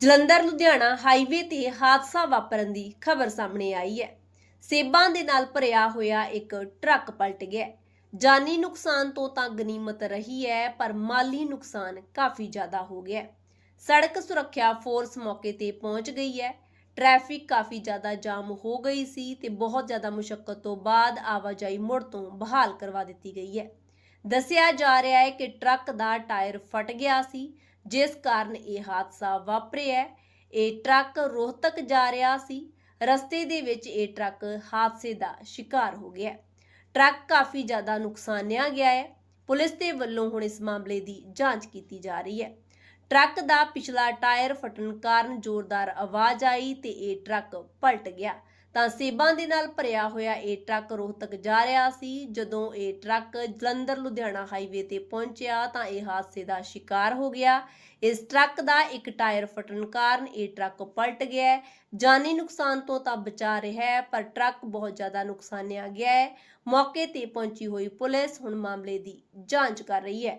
Jalandhar, Ludhiana highway ਤੇ ਹਾਦਸਾ ਵਾਪਰਨ ਦੀ ਖਬਰ ਸਾਹਮਣੇ ਆਈ ਹੈ। ਸੇਬਾਂ ਦੇ ਨਾਲ ਭਰਿਆ ਹੋਇਆ ਇੱਕ ਟਰੱਕ ਪਲਟ ਗਿਆ ਜਾਨੀ ਨੁਕਸਾਨ ਤੋਂ ਤਾਂ ਗਨੀਮਤ ਰਹੀ ਹੈ, ਪਰ ਮਾਲੀ ਨੁਕਸਾਨ ਕਾਫੀ ਜ਼ਿਆਦਾ ਹੋ ਗਿਆ ਸੜਕ ਸੁਰੱਖਿਆ ਫੋਰਸ ਮੌਕੇ ਤੇ ਪਹੁੰਚ ਗਈ ਹੈ। ਟ੍ਰੈਫਿਕ ਕਾਫੀ ਜ਼ਿਆਦਾ ਜਾਮ ਹੋ ਗਈ ਸੀ ਤੇ ਬਹੁਤ ਜ਼ਿਆਦਾ ਮੁਸ਼ਕਲ ਤੋਂ ਬਾਅਦ ਆਵਾਜਾਈ ਮੁੜ ਤੋਂ ਬਹਾਲ ਕਰਵਾ ਦਿੱਤੀ ਗਈ ਹੈ। ਦੱਸਿਆ ਜਾ ਰਿਹਾ ਹੈ ਕਿ ਟਰੱਕ ਦਾ ਟਾਇਰ ਫਟ ਗਿਆ ਸੀ। ਜਿਸ ਕਾਰਨ ਇਹ ਹਾਦਸਾ ਵਾਪਰਿਆ ਹੈ। ਇਹ ਟਰੱਕ ਰੋਹਤਕ ਜਾ ਰਿਹਾ ਸੀ। ਰਸਤੇ ਦੇ ਵਿੱਚ ਇਹ ਟਰੱਕ ਹਾਦਸੇ ਦਾ ਸ਼ਿਕਾਰ ਹੋ ਗਿਆ ਟਰੱਕ ਕਾਫੀ ਜ਼ਿਆਦਾ ਨੁਕਸਾਨਿਆ ਗਿਆ ਹੈ। ਪੁਲਿਸ ਦੇ ਵੱਲੋਂ ਹੁਣ ਇਸ ਮਾਮਲੇ ਦੀ ਜਾਂਚ ਕੀਤੀ ਜਾ ਰਹੀ ਹੈ। ਟਰੱਕ ਦਾ ਪਿਛਲਾ ਟਾਇਰ ਫਟਣ ਕਾਰਨ ਜ਼ੋਰਦਾਰ ਆਵਾਜ਼ ਆਈ ਤੇ ਇਹ ਟਰੱਕ ਪਲਟ ਗਿਆ। ਤਾਂ ਸੇਬਾਂ ਦੇ ਨਾਲ ਭਰਿਆ ਹੋਇਆ ਇਹ ਟਰੱਕ ਰੋਹਤਕ ਜਾ ਰਿਹਾ ਸੀ। ਜਦੋਂ ਇਹ ਟਰੱਕ ਜਲੰਧਰ, ਲੁਧਿਆਣਾ ਹਾਈਵੇ ਤੇ ਪਹੁੰਚਿਆ ਤਾਂ ਇਹ ਹਾਦਸੇ ਦਾ ਸ਼ਿਕਾਰ ਹੋ ਗਿਆ। ਇਸ ਟਰੱਕ ਦਾ ਇੱਕ ਟਾਇਰ ਫਟਣ ਕਾਰਨ ਇਹ ਟਰੱਕ ਪਲਟ ਗਿਆ ਜਾਨੀ ਨੁਕਸਾਨ ਤੋਂ ਤਾਂ ਬਚਾ ਰਿਹਾ ਹੈ, ਪਰ ਟਰੱਕ ਬਹੁਤ ਜ਼ਿਆਦਾ ਨੁਕਸਾਨਿਆ ਗਿਆ ਹੈ। ਮੌਕੇ ਤੇ ਪਹੁੰਚੀ ਹੋਈ ਪੁਲਿਸ ਹੁਣ ਮਾਮਲੇ ਦੀ ਜਾਂਚ ਕਰ ਰਹੀ ਹੈ।